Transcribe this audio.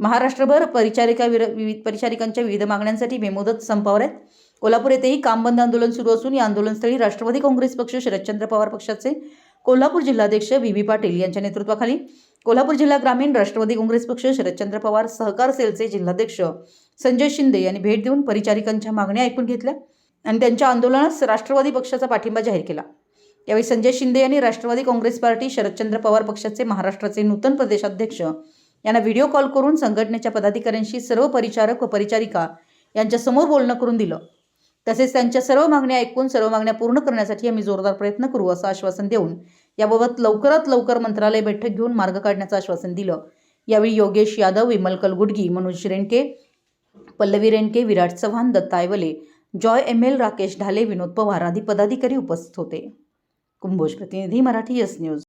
महाराष्ट्रभर परिचारिका विर विविध परिचारिकांच्या विविध मागण्यांसाठी बेमुदत संपावर आहेत. कोल्हापूर येथेही काम बंद आंदोलन सुरू असून या आंदोलनस्थळी राष्ट्रवादी काँग्रेस पक्ष शरदचंद्र पवार पक्षाचे कोल्हापूर जिल्हाध्यक्ष व्ही. व्ही. पाटील यांच्या नेतृत्वाखाली कोल्हापूर जिल्हा ग्रामीण राष्ट्रवादी काँग्रेस पक्ष शरदचंद्र पवार सहकार सेलचे जिल्हाध्यक्ष संजय शिंदे यांनी भेट देऊन परिचारिकांच्या मागण्या ऐकून घेतल्या आणि त्यांच्या आंदोलनास राष्ट्रवादी पक्षाचा पाठिंबा जाहीर केला. यावेळी संजय शिंदे यांनी राष्ट्रवादी काँग्रेस पार्टी शरदचंद्र पवार पक्षाचे महाराष्ट्राचे नूतन प्रदेशाध्यक्ष यांना व्हिडिओ कॉल करून संघटनेच्या पदाधिकाऱ्यांशी सर्व परिचारक व परिचारिका यांच्यासमोर बोलणं करून दिलं. तसेच त्यांच्या सर्व मागण्या ऐकून सर्व मागण्या पूर्ण करण्यासाठी आम्ही जोरदार प्रयत्न करू असं आश्वासन देऊन याबाबत लवकरात लवकर मंत्रालय बैठक घेऊन मार्ग काढण्याचं आश्वासन दिलं. यावेळी Yogesh Yadav Vimal Kalgudgi Manoj Renke Pallavi Renke Virat Chavan Dattayawale Joy M L Rakesh Dhale Vinod Pawar आदी पदाधिकारी उपस्थित होते. कुंभोज प्रतिनिधी मराठी यस न्यूज